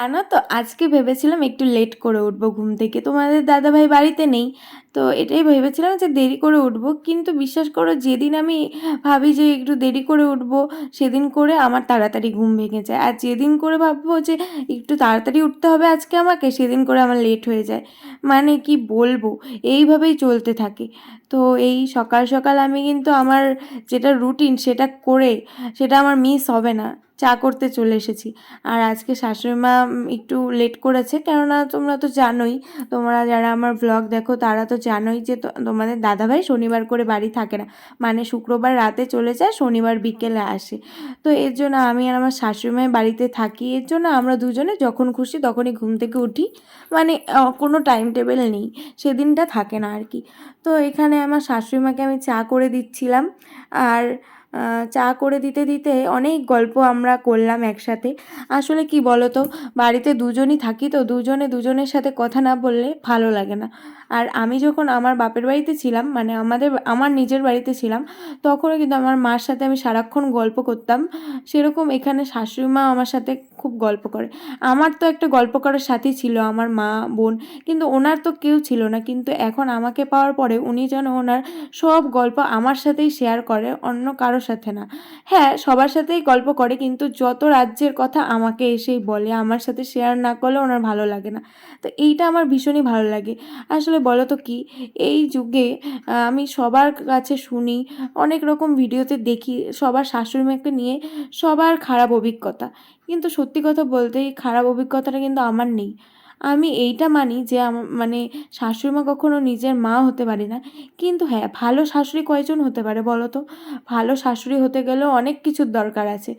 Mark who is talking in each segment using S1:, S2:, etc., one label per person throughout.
S1: জানো তো আজকে ভেবেছিলাম একটু লেট করে উঠবো ঘুম থেকে। তোমাদের দাদাভাই বাড়িতে নেই। তো এটাই ভেবেছিলাম যে দেরি করে উঠবো। কিন্তু বিশ্বাস করো, যেদিন আমি ভাবি যে একটু দেরি করে উঠবো, সেদিন করে আমার তাড়াতাড়ি ঘুম ভেঙে যায়। আর যেদিন করে ভাববো যে একটু তাড়াতাড়ি উঠতে হবে আজকে আমাকে, সেদিন করে আমার লেট হয়ে যায়। মানে কি বলব? এইভাবেই চলতে থাকে। তো এই সকাল সকাল আমি কিন্তু আমার যেটা রুটিন সেটা করে, সেটা আমার মিস হবে না। চা করতে চলে এসেছি। আর আজকে শাশুড়ি মা একটু লেট করেছে। কেননা তোমরা তো জানোই, তোমরা যারা আমার ব্লগ দেখো, তারা তো জানোই যে তোমাদের দাদাভাই শনিবার করে বাড়ি থাকে না। মানে শুক্রবার রাতে চলে যায়, শনিবার বিকেলে আসে। তো এর জন্য আমি আর আমার শাশুড়ি মায়ের বাড়িতে থাকি। এর জন্য আমরা দুজনে যখন খুশি তখনই ঘুম থেকে উঠি। মানে কোনো টাইম টেবিল নেই। সেদিনটা থাকে না আর কি। তো এখানে আমার শাশুড়িমাকে আমি চা করে দিচ্ছিলাম। আর চা করে দিতে দিতে অনেক গল্প আমরা করলাম একসাথে। আসলে কি বলো তো বাড়িতে দুজনই থাকি তো, দুজনে দুজনের সাথে কথা না বললে ভালো লাগে না। আর আমি যখন আমার বাপের বাড়িতে ছিলাম মানে আমাদের, আমার নিজের বাড়িতে ছিলাম, তখনও কিন্তু আমার মার সাথে আমি সারাক্ষণ গল্প করতাম। সেরকম এখানে শাশুড়ি মা আমার সাথে খুব গল্প করে। আমার তো একটা গল্প করার সাথী ছিল, আমার মা, বোন, কিন্তু ওনার তো কেউ ছিল না। কিন্তু এখন আমাকে পাওয়ার পরে উনি যেন ওনার সব গল্প আমার সাথেই শেয়ার করে, অন্য কারোর সাথে না। হ্যাঁ সবার সাথেই গল্প করে, কিন্তু যত রাজ্যের কথা আমাকে এসেই বলে, আমার সাথে শেয়ার না করলে ওনার ভালো লাগে না। তো এইটা আমার ভীষণই ভালো লাগে। আসলে বলো তো কি, এই যুগে আমি সবার কাছে শুনি, অনেক রকম ভিডিওতে দেখি, সবার শাশুড়ি মাকে নিয়ে সবার খারাপ অভিজ্ঞতা। কিন্তু সত্যি কথা বলতে এই খারাপ অভিজ্ঞতাটা কিন্তু আমার নেই। আমি এইটা মানি যে মানে শাশুড়ি মা কখনো নিজের মা হতে পারে না। কিন্তু হ্যাঁ ভালো শাশুড়ি কয়জন হতে পারে বলো তো? ভালো শাশুড়ি হতে গেলেও অনেক কিছুর দরকার আছে।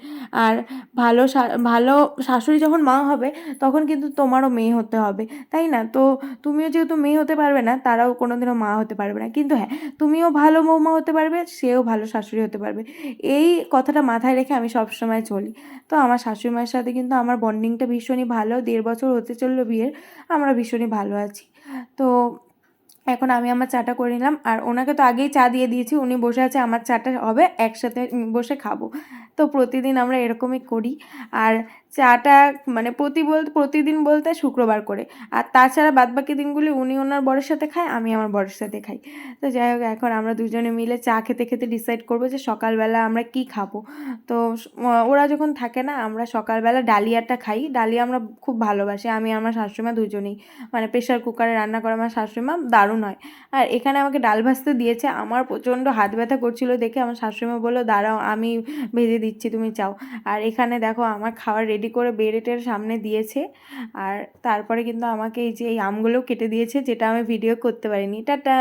S1: আর ভালো ভালো শাশুড়ি যখন মা হবে, তখন কিন্তু তোমারও মেয়ে হতে হবে, তাই না? তো তুমিও যেহেতু মেয়ে হতে পারবে না, তারাও কোনোদিনও মা হতে পারবে না। কিন্তু হ্যাঁ তুমিও ভালো বৌমা হতে পারবে, সেও ভালো শাশুড়ি হতে পারবে। এই কথাটা মাথায় রেখে আমি সবসময় চলি। তো আমার শাশুড়ি মায়ের সাথে কিন্তু আমার বন্ডিংটা ভীষণই ভালো। দেড় বছর হতে চলল বিয়ের আমরা ভীষণই ভালো আছি। তো এখন আমি আমার চাটা করে নিলাম, আর ওনাকে তো আগেই চা দিয়ে দিয়েছি, উনি বসে আছে, আমার চাটা হবে, একসাথে বসে খাব। তো প্রতিদিন আমরা এরকমই করি। আর চাটা মানে প্রতি বলতে প্রতিদিন বলতে শুক্রবার করে। আর তাছাড়া বাদবাকি দিনগুলি উনি ওনার বরের সাথে খায়, আমি আমার বরের সাথে খাই। তো যাই হোক, এখন আমরা দুজনে মিলে চা খেতে খেতে ডিসাইড করব যে সকালবেলা আমরা কি খাব। তো ওরা যখন থাকে না, আমরা সকালবেলা ডালিয়াটা খাই। ডালিয়া আমরা খুব ভালোবাসি। আমি আমার শাশুড়িমা দুজনেই। মানে প্রেশার কুকারে রান্না করা আমার শাশুড়িমা দারুণ হয়। আর এখানে আমাকে ডাল ভাজতে দিয়েছে। আমার প্রচণ্ড হাত ব্যথা করছিল দেখে আমার শাশুড়িমা বলল, দাঁড়াও, আমি ভেজে দিচ্ছি, তুমি চাও। আর এখানে দেখো আমার খাবার রেডি করে বেরেটের সামনে দিয়েছে। আর তারপরে কিন্তু আমাকে এই যে এই আমগুলো কেটে দিয়েছে, যেটা আমি ভিডিও করতে পারিনি। টাটা!